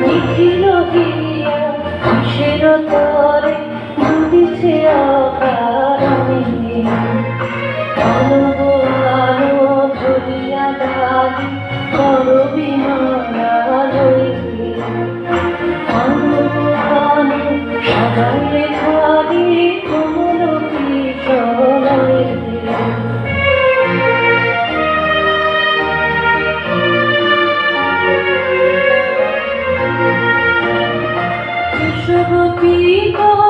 নিখিল গিয়া শির তরে দুদিছে অকারণে অনব আলো ঝুলিয়া দাগি করবি মারা লইবি অন্ধকানে সদাই খাবি সর্বপীতা